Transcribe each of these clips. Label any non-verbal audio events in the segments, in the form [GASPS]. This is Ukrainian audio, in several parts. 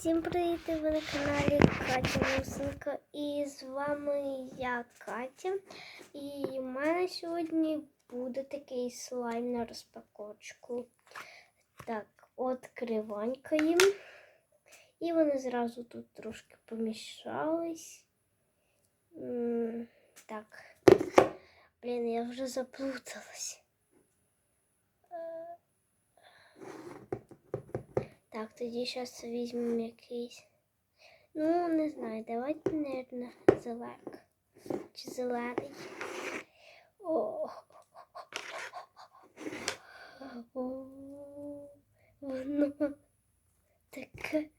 Всім привіт! Ви на каналі Катя Мусенко. І з вами я Катя. І в мене сьогодні буде такий слайм на розпаковочку. Так, відкриванькаємо. І вони зразу тут трошки помішались. Так. Блін, я вже заплуталась. Так, тоді зараз візьмемо якийсь. Ну, не знаю, давайте, наверное, зелек. Чи зелений. О, О, воно таке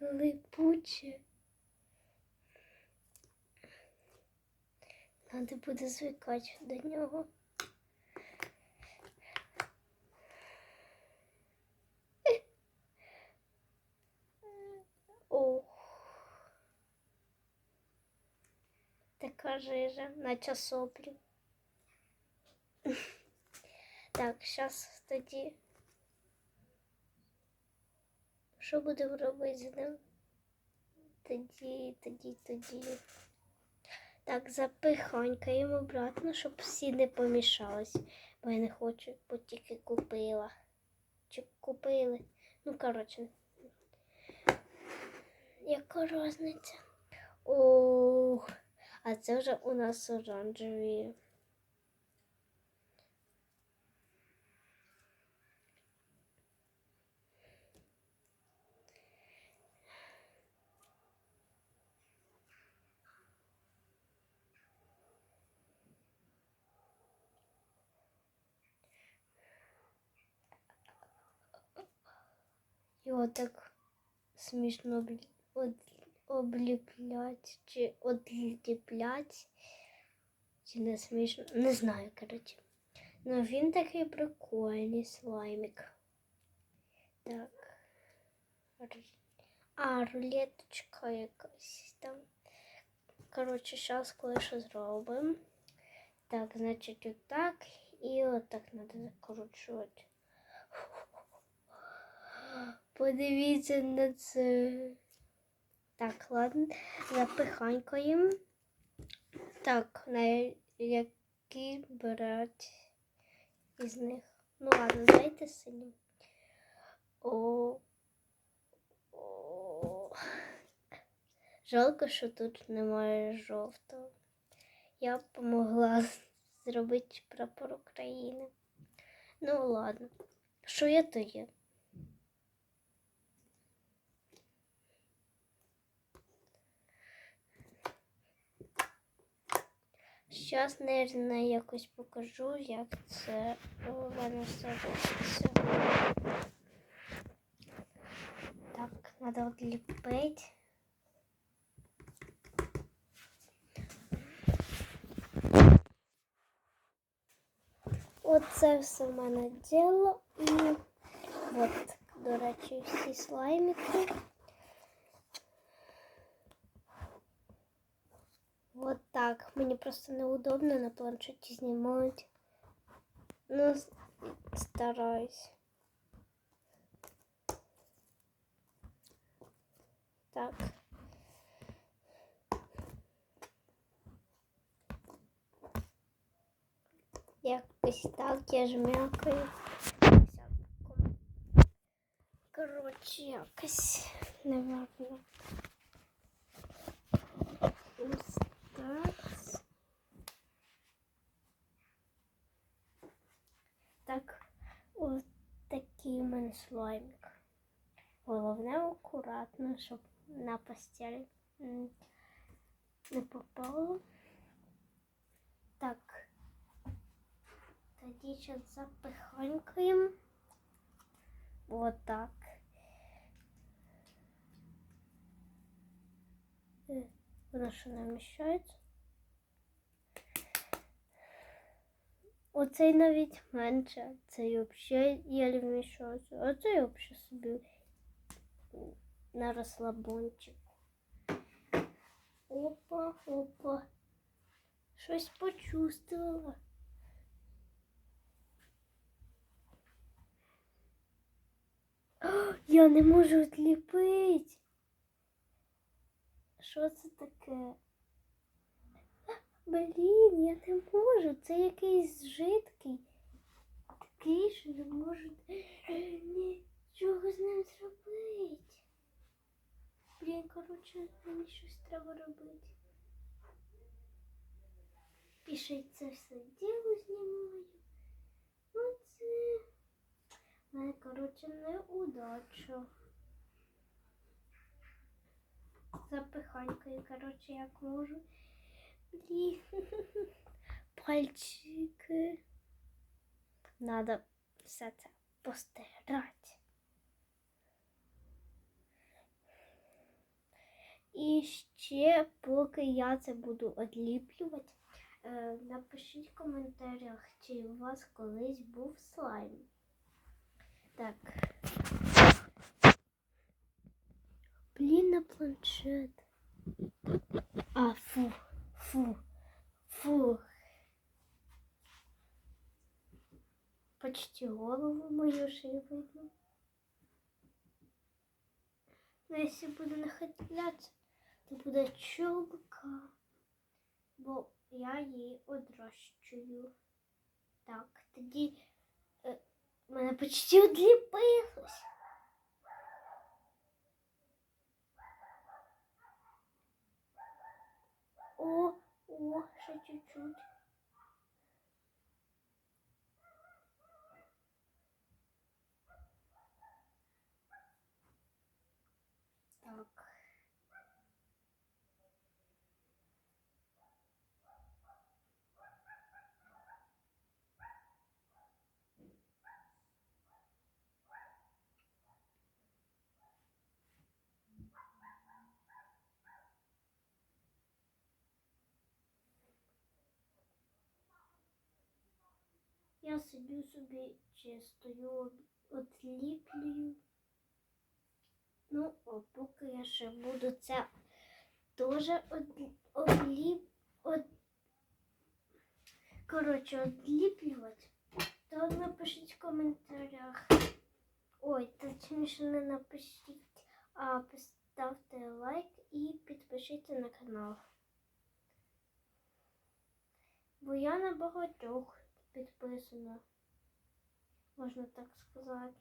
липуче. Надо буде звикати до нього. Ох. Така жижа, наче соплі. Так, зараз тоді. Що будемо робити з ним? Тоді, тоді, тоді. Так, запиханькаємо обратно, щоб всі не помішались. Бо я не хочу, бо тільки купила. Чи купили? Ну, коротше, яка різниця? Ох, а це вже у нас оранжеві. Його так смішно од- обліплять чи одліплять. Чи не смішно? Не знаю, коротше. Ну він такий прикольний слаймик. Так. А, рулеточка якась там. Коротше, зараз кое-що зробимо. Так, значить, отак. І отак треба закручувати. [GASPS] Подивіться на це. Так, ладно, запиханькаємо. Так, на які брати із них. Ну ладно, дайте синім. О. О. Жалко, що тут немає жовтого. Я б помогла зробити прапор України. Ну ладно. Що є, то є. Зараз, наверное, якось покажу, як це у мене все робиться. Так, треба відліпити. Оце все в мене діло. І от, до речі, всі слаймики. Так. Мені просто неудобно на планшеті знімати. Ну, стараюсь. Так. Якось так я жмякаю. Коротше, якось, наверное. Ось так. Так, ось такий у. Головне акуратно, щоб на постель не попало. Так. Тоді зараз запиханькаємо. Вот так. Е, Воно що не вміщається. Оцей навіть менше, цей взагалі єлі вміщається, а цей взагалі собі на розслабончик. Опа, опа. Щось почувствувала. Я не можу зліпити. Що це таке? Блін, я не можу. Це якийсь жидкий. Такий, що не можу нічого з ним зробити. Блін, коротше, мені щось треба робити. Пішли це все діло знімаю. Оце. У мене, коротше, неудача. Запиханькою, коротше, як можу. [LAUGHS] Пальчики. Надо все це постирати. І ще, поки я це буду одліплювати, е, напишіть в коментарях, чи у вас колись був слайм. Так. Блін, на планшет. А, фу, фу, фу. Почти голову мою й видно. Но если буду нахилятися, то буде чолка, бо я її одрощую. Так, тоді е, мене почти одліпилось. О, о, ще чуть-чуть. Так. Я сидю собі чистою, отліплюю. Ну, а поки я ще буду це теж одліп... Од... Коротше, одліплювати, то напишіть в коментарях. Ой, точніше не напишіть, а поставте лайк і підпишіться на канал. Бо я на багатьох підписана, можна так сказати.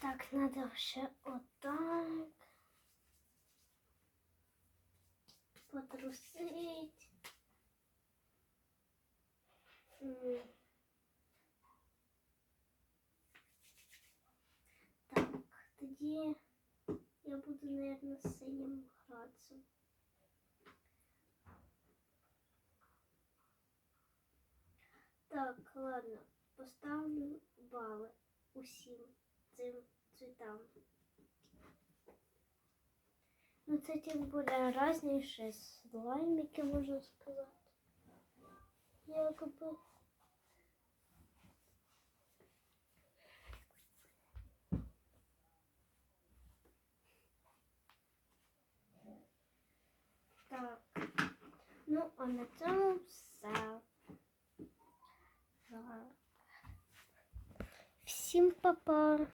Так, надо ще отак потрусить. М. Так, тоді я буду, наверное, синім гратися. Так, ладно, поставлю бали усім цим цвітам. Ну, це тим буде разніше слайм, який можна сказати. Якби. Так. Ну, а на цьому все. Всім па-па!